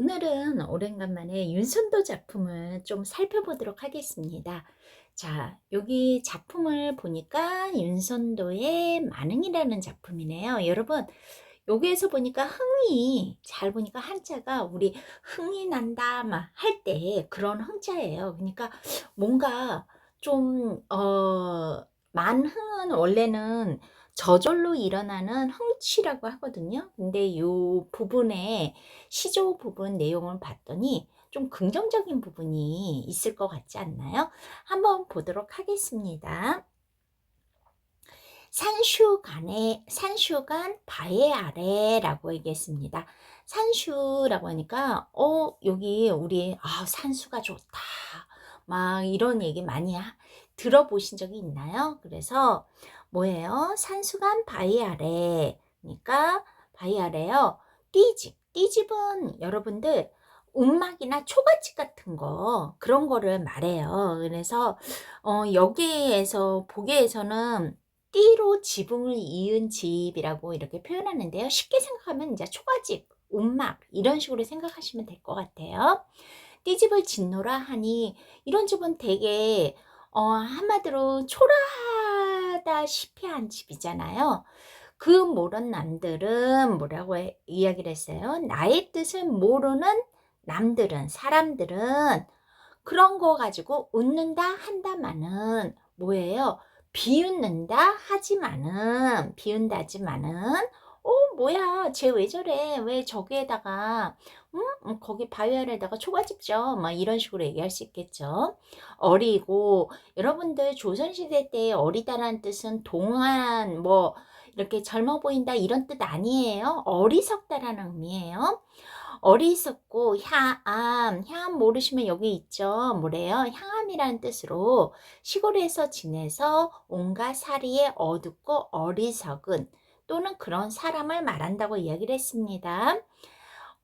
오늘은 오랜만에 윤선도 작품을 좀 살펴보도록 하겠습니다. 자, 여기 작품을 보니까 윤선도의 만흥이라는 작품이네요. 여러분, 여기에서 보니까 흥이 잘 보니까 한자가 우리 흥이 난다 막 할 때 그런 흥자예요. 그러니까 뭔가 좀 어, 만흥은 원래는 저절로 일어나는 흥취라고 하거든요. 근데 이 부분에 시조 부분 내용을 봤더니 좀 긍정적인 부분이 있을 것 같지 않나요? 한번 보도록 하겠습니다. 산슈간에 산슈간 바위 아래라고 얘기했습니다. 산슈라고 하니까 어 여기 우리 아 산수가 좋다 막 이런 얘기 많이 하, 들어보신 적이 있나요? 그래서 뭐예요? 산수간 바위 아래 그러니까 바위 아래요. 띠집 띠집은 여러분들 움막이나 초가집 같은 거 그런 거를 말해요. 그래서 어, 여기에서 보기에서는 띠로 지붕을 이은 집이라고 이렇게 표현하는데요. 쉽게 생각하면 이제 초가집, 움막 이런 식으로 생각하시면 될 것 같아요. 띠집을 짓노라 하니 이런 집은 되게 어, 한마디로 초라 하다시피 한 집이잖아요. 그 모르는 남들은 뭐라고 해, 이야기를 했어요? 나의 뜻을 모르는 남들은 사람들은 그런 거 가지고 웃는다 한다마는 뭐예요? 비웃는다 하지만은 비운다 하지만은 어 뭐야 쟤 왜 저래 왜 저기에다가 응? 음, 거기 바위 아래다가 초가집 져막 이런 식으로 얘기할 수 있겠죠 어리고 여러분들 조선시대 때 어리다라는 뜻은 동안 뭐 이렇게 젊어 보인다 이런 뜻 아니에요 어리석다라는 의미예요 어리석고 향암, 향암 모르시면 여기 있죠. 뭐래요? 향암이라는 뜻으로 시골에서 지내서 온갖 사리에 어둡고 어리석은 또는 그런 사람을 말한다고 이야기를 했습니다.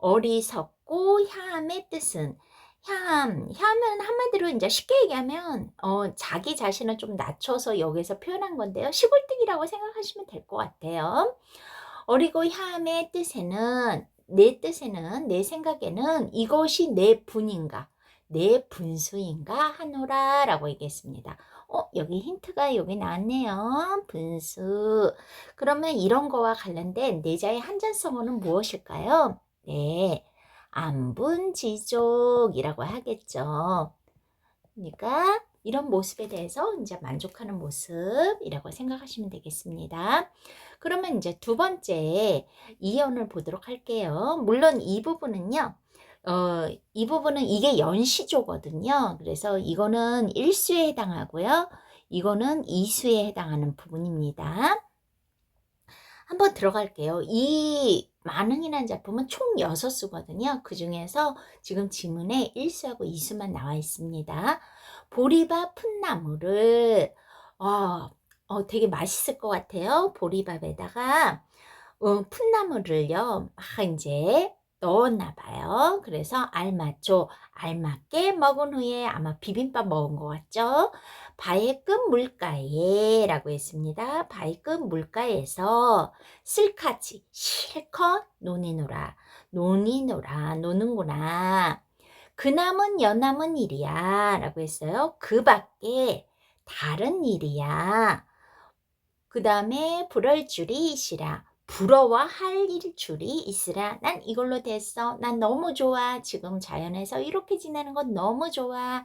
어리석고 향암의 뜻은 향암, 향은 한마디로 이제 쉽게 얘기하면 어, 자기 자신을 좀 낮춰서 여기서 표현한 건데요. 시골뜨기라고 생각하시면 될 것 같아요. 어리고 향암의 뜻에는 내 뜻에는 내 생각에는 이것이 내 분인가 내 분수인가 하노라 라고 얘기했습니다. 어, 여기 힌트가 여기 나왔네요. 분수. 그러면 이런 거와 관련된 내자의 한전성어는 무엇일까요? 네. 안분지족이라고 하겠죠. 그러니까 이런 모습에 대해서 이제 만족하는 모습이라고 생각하시면 되겠습니다. 그러면 이제 두 번째 이연을 보도록 할게요. 물론 이 부분은요. 어, 이 부분은 이게 연시조거든요. 그래서 이거는 1수에 해당하고요. 이거는 2수에 해당하는 부분입니다. 한번 들어갈게요. 이 만흥이라는 작품은 총 6수거든요. 그 중에서 지금 지문에 1수하고 2수만 나와 있습니다. 보리밥 풋나물을 어, 어, 되게 맛있을 것 같아요. 보리밥에다가 어, 풋나물을요. 막 이제 넣었나 봐요. 그래서 알맞죠. 알맞게 먹은 후에 아마 비빔밥 먹은 것 같죠. 끝 물가에 라고 했습니다. 끝 물가에서 쓸카지 실컷 논이노라 논이노라 노는구나. 그남은 연남은 일이야 라고 했어요. 그 밖에 다른 일이야. 그 다음에 부럴 줄이 있으라. 부러워 할 일 줄이 있으라. 난 이걸로 됐어. 난 너무 좋아. 지금 자연에서 이렇게 지내는 건 너무 좋아.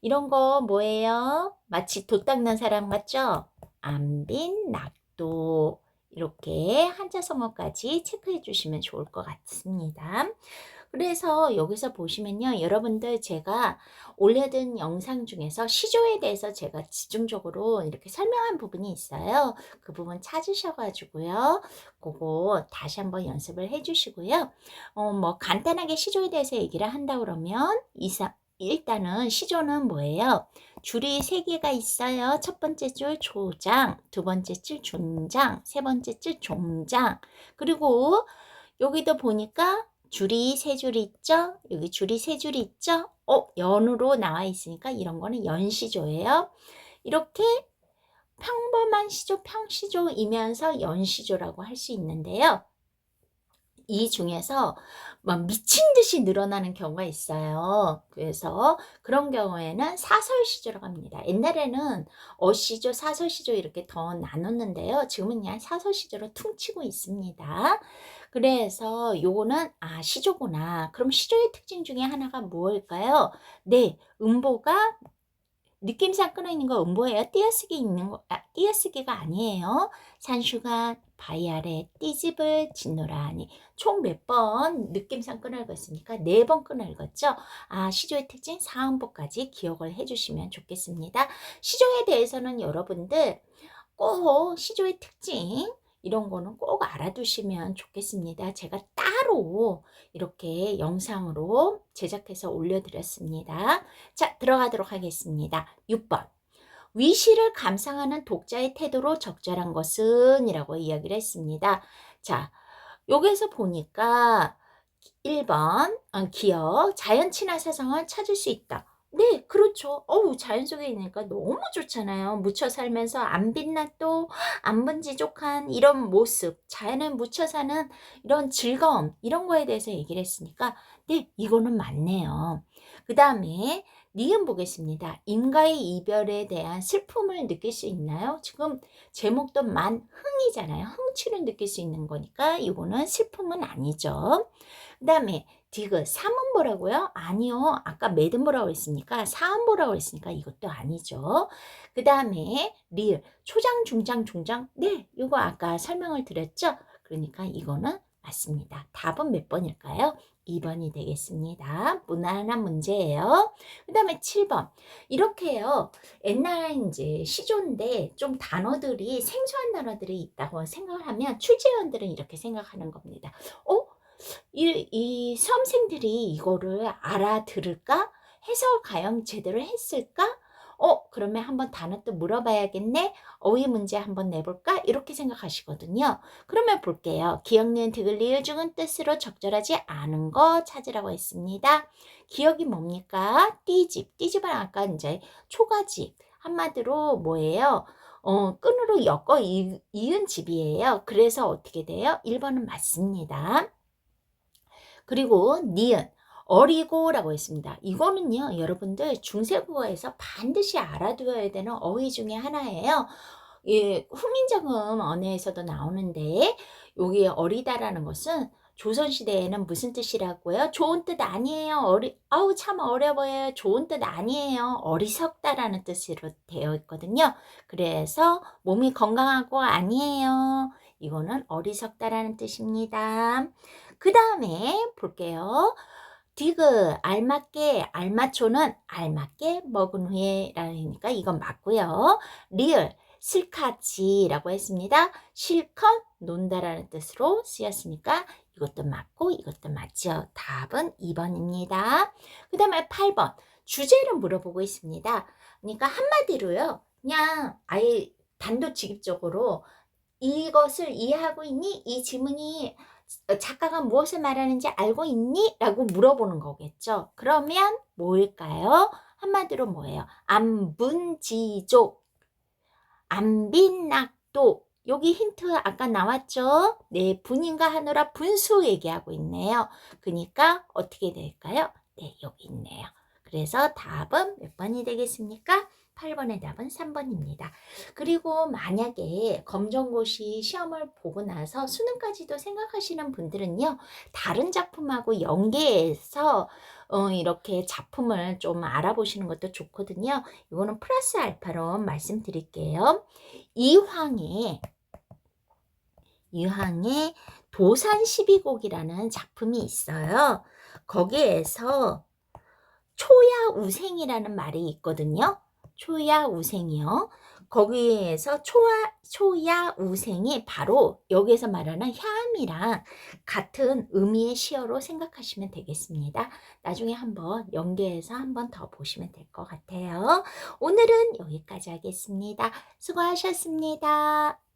이런 거 뭐예요? 마치 도 닦는 사람 같죠? 안빈, 낙도. 이렇게 한자성어까지 체크해 주시면 좋을 것 같습니다. 그래서 여기서 보시면요. 여러분들 제가 올려둔 영상 중에서 시조에 대해서 제가 집중적으로 이렇게 설명한 부분이 있어요. 그 부분 찾으셔가지고요. 그거 다시 한번 연습을 해주시고요. 어, 뭐 간단하게 시조에 대해서 얘기를 한다 그러면 이사, 일단은 시조는 뭐예요? 줄이 세 개가 있어요. 첫 번째 줄 조장, 두 번째 줄 존장, 세 번째 줄 종장. 그리고 여기도 보니까 줄이 세 줄이 있죠? 여기 줄이 세 줄이 있죠? 어, 연으로 나와 있으니까 이런 거는 연시조예요. 이렇게 평범한 시조, 평시조이면서 연시조라고 할 수 있는데요. 이 중에서 막 미친 듯이 늘어나는 경우가 있어요. 그래서 그런 경우에는 사설시조라고 합니다. 옛날에는 어시조, 사설시조 이렇게 더 나눴는데요. 지금은 그냥 사설시조로 퉁치고 있습니다. 그래서 요거는 아 시조구나. 그럼 시조의 특징 중에 하나가 무엇일까요? 네, 음보가 느낌상 끊어 있는 거 음보예요. 띄어쓰기 있는 거, 아, 띄어쓰기가 아니에요. 산슈가 바이아래 띠집을 짓노라니 총 몇 번 느낌상 읽었습니까? 네번 읽었죠? 아 시조의 특징 사음보까지 기억을 해주시면 좋겠습니다. 시조에 대해서는 여러분들 꼭 시조의 특징 이런 거는 꼭 알아두시면 좋겠습니다. 제가 따로 이렇게 영상으로 제작해서 올려드렸습니다. 자, 들어가도록 하겠습니다. 6번. 위시를 감상하는 독자의 태도로 적절한 것은 이라고 이야기를 했습니다. 자, 여기서 보니까 1번 어, 기억 자연 친화 사상을 찾을 수 있다. 네, 그렇죠. 어우, 자연 속에 있으니까 너무 좋잖아요. 묻혀 살면서 안 빛났도 안 번지족한 이런 모습, 자연에 묻혀 사는 이런 즐거움, 이런 거에 대해서 얘기를 했으니까, 네, 이거는 맞네요. 그 다음에 니은 보겠습니다. 인과의 이별에 대한 슬픔을 느낄 수 있나요? 지금 제목도 만 흥이잖아요. 흥취를 느낄 수 있는 거니까 이거는 슬픔은 아니죠. 그 다음에 디귿 삼음보라고요? 아니요. 아까 매든보라고 했으니까 사음보라고 했으니까 이것도 아니죠. 그 다음에 리을 초장 중장 중장 네 이거 아까 설명을 드렸죠. 그러니까 이거는 맞습니다. 답은 몇 번일까요? 2번이 되겠습니다. 무난한 문제예요. 그 다음에 7번. 이렇게요. 옛날 이제 시조인데 좀 단어들이 생소한 단어들이 있다고 생각을 하면 출제원들은 이렇게 생각하는 겁니다. 어? 이, 이 수험생들이 이거를 알아들을까? 해석 과연 제대로 했을까? 어, 그러면 한번 단어 또 물어봐야겠네? 어휘 문제 한번 내볼까? 이렇게 생각하시거든요. 그러면 볼게요. 기억니은 디글리을 중은 뜻으로 적절하지 않은 거 찾으라고 했습니다. 기억이 뭡니까? 띠집. 띠집은 아까 이제 초가집. 한마디로 뭐예요? 어, 끈으로 엮어 이, 이은 집이에요. 그래서 어떻게 돼요? 1번은 맞습니다. 그리고 니은 어리고라고 했습니다. 이거는요, 여러분들 중세국어에서 반드시 알아두어야 되는 어휘 중에 하나예요. 예, 훈민정음 언어에서도 나오는데 여기 어리다라는 것은 조선 시대에는 무슨 뜻이라고요? 좋은 뜻 아니에요. 어리, 아우, 참 어려워요. 좋은 뜻 아니에요. 어리석다라는 뜻으로 되어 있거든요. 그래서 몸이 건강하고 아니에요. 이거는 어리석다라는 뜻입니다. 그 다음에 볼게요. 디귿 알맞게 알맞초는 알맞게 먹은 후에 라니까 이건 맞고요. 리을 실카지라고 했습니다. 실컷 논다라는 뜻으로 쓰였으니까 이것도 맞고 이것도 맞죠. 답은 2번입니다. 그 다음에 8번 주제를 물어보고 있습니다. 그러니까 한마디로요. 그냥 아예 단도직입적으로 이것을 이해하고 있니? 이 지문이 어, 작가가 무엇을 말하는지 알고 있니? 라고 물어보는 거겠죠. 그러면 뭘까요? 한마디로 뭐예요? 안분지족, 안빈낙도. 여기 힌트 아까 나왔죠? 네, 분인가 하느라 분수 얘기하고 있네요. 그러니까 어떻게 될까요? 네, 여기 있네요. 그래서 답은 몇 번이 되겠습니까? 8번의 답은 3번입니다. 그리고 만약에 검정고시 시험을 보고 나서 수능까지도 생각하시는 분들은요, 다른 작품하고 연계해서 어, 이렇게 작품을 좀 알아보시는 것도 좋거든요. 이거는 플러스 알파로 말씀드릴게요. 이황의 이황의 도산 12곡이라는 작품이 있어요. 거기에서 초야 우생이라는 말이 있거든요. 초야 우생이요. 거기에서 초야, 초야 우생이 바로 여기에서 말하는 향이랑 같은 의미의 시어로 생각하시면 되겠습니다. 나중에 한번 연계해서 한번 더 보시면 될 것 같아요. 오늘은 여기까지 하겠습니다. 수고하셨습니다.